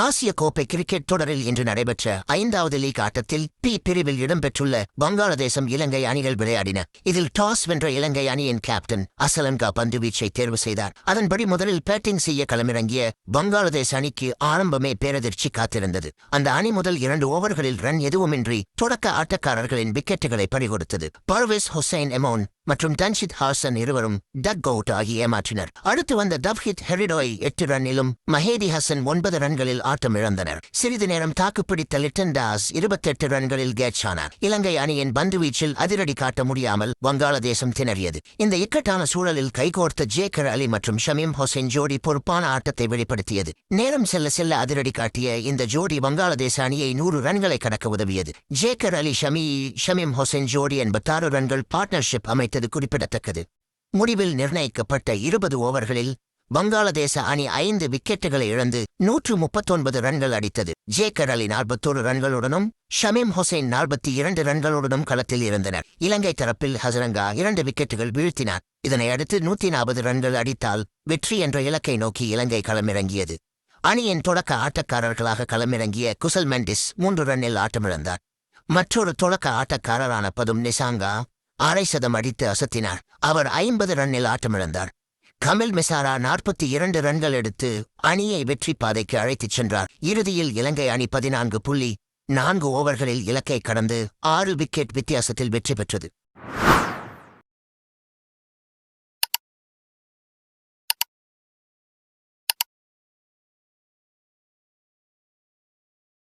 ஆசிய கோப்பை கிரிக்கெட் தொடரில் இன்று நடைபெற்ற ஐந்தாவது லீக் ஆட்டத்தில் பி பிரிவில் இடம்பெற்றுள்ள வங்காளதேசம் இலங்கை அணிகள் விளையாடின. இதில் டாஸ் வென்ற இலங்கை அணியின் கேப்டன் அசலன்கா பந்துவீச்சை தேர்வு செய்தார். அதன்படி முதலில் பேட்டிங் செய்ய களமிறங்கிய வங்காளதேச அணிக்கு ஆரம்பமே பேரதிர்ச்சி காத்திருந்தது. அந்த அணி முதல் இரண்டு ஓவர்களில் ரன் எதுவுமின்றி தொடக்க ஆட்டக்காரர்களின் விக்கெட்டுகளை பறிகொடுத்தது. பர்வேஸ் ஹுசைன் எமோன் மற்றும் தன்ஷித் ஹாசன் இருவரும் டக் அவுட் ஆகி ஏமாற்றினர் அடுத்து வந்த டப்ஹித் ஹெரிடோய் எட்டு ரன்னிலும் மஹேதி ஹசன் ஒன்பது ரன்களில் ஆட்டம் இழந்தனர். சிறிது நேரம் தாக்குப்பிடித்த லிட்டன் தாஸ் இருபத்தெட்டு ரன்களில் கேட்ச் ஆனார். இலங்கை அணியின் பந்து வீச்சில் அதிரடி காட்ட முடியாமல் வங்காளதேசம் திணறியது. இந்த இக்கட்டான சூழலில் கைகோர்த்த ஜேக்கர் அலி மற்றும் ஷமீம் ஹொசைன் ஜோடி பொறுப்பான ஆட்டத்தை வெளிப்படுத்தியது. நேரம் செல்ல செல்ல அதிரடி காட்டிய இந்த ஜோடி வங்காளதேச அணியை நூறு ரன்களை கடக்க உதவியது. ஜேக்கர் அலி ஷமி ஷமீம் ஹொசைன் ஜோடி என்பத்தாறு ரன்கள் பார்ட்னர்ஷிப் அமைத்து கிடைத்தது குறிப்பிடத்தக்கது. முடிவில் நிர்ணயிக்கப்பட்ட இருபது ஓவர்களில் வங்காளதேச அணி ஐந்து விக்கெட்டுகளை இழந்து நூற்று முப்பத்தொன்பது ரன்கள் அடித்தது. ஜேக்கர் அலி நாற்பத்தோரு ரன்களுடனும் ஷமீம் ஹுசைன் நாற்பத்தி இரண்டு ரன்களுடனும் களத்தில் இருந்தனர். இலங்கை தரப்பில் ஹசரங்கா இரண்டு விக்கெட்டுகள் வீழ்த்தினார். இதனை அடுத்து நூத்தி நாற்பது ரன்கள் அடித்தால் வெற்றி என்ற இலக்கை நோக்கி இலங்கை களமிறங்கியது. அணியின் தொடக்க ஆட்டக்காரர்களாக களமிறங்கிய குசல் மெண்டிஸ் மூன்று ரன்னில் ஆட்டமிழந்தார். மற்றொரு தொடக்க ஆட்டக்காரரான பதும் நிசாங்கா அரை சதம் அடித்து அசத்தினார். அவர் ஐம்பது ரன்னில் ஆட்டமிழந்தார். கமில் மிசாரா நாற்பத்தி இரண்டு ரன்கள் எடுத்து அணியை வெற்றி பாதைக்கு அழைத்துச் சென்றார். இறுதியில் இலங்கை அணி பதினான்கு புள்ளி நான்கு ஓவர்களில் இலக்கை கடந்து ஆறு விக்கெட் வித்தியாசத்தில் வெற்றி பெற்றது.